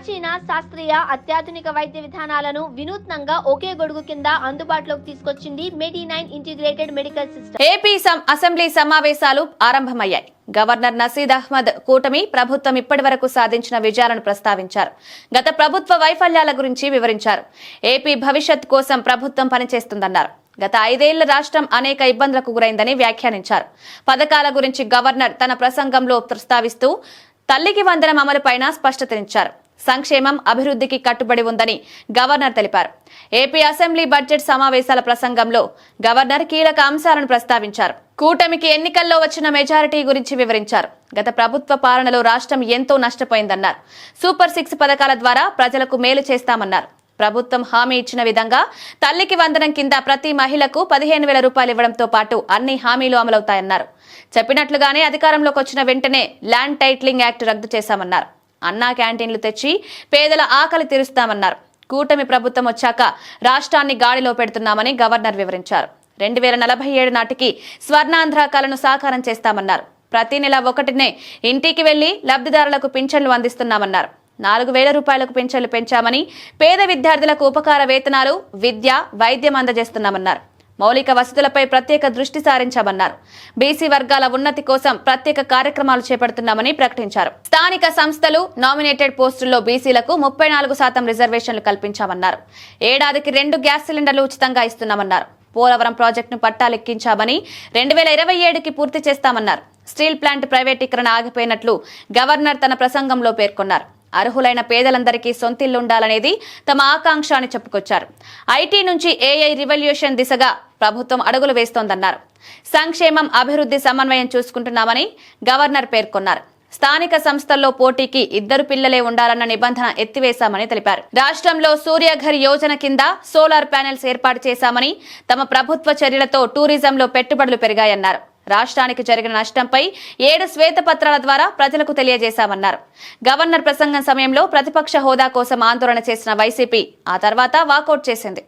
ప్రాచీన శాస్త్రీయ అత్యాధునిక వైద్య విధానాలను వినూత్నంగా ఒకే గొడుగు కింద అందుబాటులోకి తీసుకొచ్చింది medi nine integrated medical system. AP సం- అసెంబ్లీ సమావేశాలు ఆరంభమయ్యాయి. గవర్నర్ నసీద్ అహ్మద్ కూటమి ప్రభుత్వం ఇప్పటివరకు సాధించిన విజయాలను ప్రస్తావించారు. గత ప్రభుత్వ వైఫల్యాల గురించి వివరించారు. ఏపీ భవిష్యత్ కోసం ప్రభుత్వం పనిచేస్తుందన్నారు. గత ఐదేళ్ళ రాష్ట్రం అనేక ఇబ్బందులకు గురైందని వ్యాఖ్యానించారు. పథకాల గురించి గవర్నర్ తన ప్రసంగంలో ప్రస్తావిస్తూ తల్లికి వందనం అమలుపైన స్పష్టతనిచ్చారు సంక్షేమం అభివృద్ధికి కట్టుబడి ఉందని గవర్నర్ తెలిపారు. ఏపీ అసెంబ్లీ బడ్జెట్ సమావేశాల ప్రసంగంలో గవర్నర్ కీలక అంశాలను ప్రస్తావించారు. కూటమికి ఎన్నికల్లో వచ్చిన మెజారిటీ గురించి వివరించారు. గత ప్రభుత్వ పాలనలో రాష్ట్రం ఎంతో నష్టపోయిందన్నారు. సూపర్ సిక్స్ పథకాల ద్వారా ప్రజలకు మేలు చేస్తామన్నారు. ప్రభుత్వం హామీ ఇచ్చిన విధంగా తల్లికి వందనం కింద ప్రతి మహిళకు పదిహేను వేల రూపాయలు ఇవ్వడంతో పాటు అన్ని హామీలు అమలవుతాయన్నారు. చెప్పినట్లుగానే అధికారంలోకి వచ్చిన వెంటనే ల్యాండ్ టైటిలింగ్ యాక్ట్ రద్దు చేశామన్నారు. అన్నా క్యాంటీన్లు తెచ్చి పేదల ఆకలి తీరుస్తామన్నారు. కూటమి ప్రభుత్వం వచ్చాక రాష్ట్రాన్ని గాడిలో పెడుతున్నామని గవర్నర్ వివరించారు. రెండు వేల నలభై ఏడు నాటికి స్వర్ణాంధ్ర కళను సాకారం చేస్తామన్నారు. ప్రతి నెల ఒకటినే ఇంటికి వెళ్ళి లబ్ధిదారులకు పింఛన్లు అందిస్తున్నామన్నారు. నాలుగు వేల రూపాయలకు పింఛన్లు పెంచామని పేద విద్యార్థులకు ఉపకార వేతనాలు విద్య వైద్యం అందజేస్తున్నామన్నారు. మౌలిక వసతులపై ప్రత్యేక దృష్టి సారించామన్నారు. బీసీ వర్గాల ఉన్నతి కోసం ప్రత్యేక కార్యక్రమాలు చేపడుతున్నామని ప్రకటించారు. స్థానిక సంస్థలు నామినేటెడ్ పోస్టుల్లో బీసీలకు ముప్పై నాలుగు శాతం రిజర్వేషన్లు కల్పించామన్నారు. ఏడాదికి రెండు గ్యాస్ సిలిండర్లు ఉచితంగా ఇస్తున్నామన్నారు. పోలవరం ప్రాజెక్టును పట్టాలెక్కించామని రెండు వేల ఇరవై ఏడుకి పూర్తి చేస్తామన్నారు. స్టీల్ ప్లాంట్ ప్రైవేటీకరణ ఆగిపోయినట్లు గవర్నర్ తన ప్రసంగంలో పేర్కొన్నారు. అర్హులైన పేదలందరికీ సొంతిల్లుండాలనేది తమ ఆకాంక్ష అని చెప్పుకొచ్చారు. ఐటీ నుంచి ఏఐ రివల్యూషన్ దిశగా ప్రభుత్వం అడుగులు వేస్తోందన్నారు. సంక్షేమం అభివృద్ధి సమన్వయం చూసుకుంటున్నామని గవర్నర్ పేర్కొన్నారు. స్థానిక సంస్థల్లో పోటీకి ఇద్దరు పిల్లలే ఉండాలన్న నిబంధన ఎత్తివేశామని తెలిపారు. రాష్ట్రంలో సూర్యఘర్ యోజన కింద సోలార్ ప్యానెల్స్ ఏర్పాటు చేశామని తమ ప్రభుత్వ చర్యలతో టూరిజంలో పెట్టుబడులు పెరిగాయన్నారు. రాష్ట్రానికి జరిగిన నష్టంపై ఏడు శ్వేతపత్రాల ద్వారా ప్రజలకు తెలియజేశామన్నారు. గవర్నర్ ప్రసంగం సమయంలో ప్రతిపక్ష హోదా కోసం ఆందోళన చేసిన వైసీపీ ఆ తర్వాత వాకౌట్ చేసింది.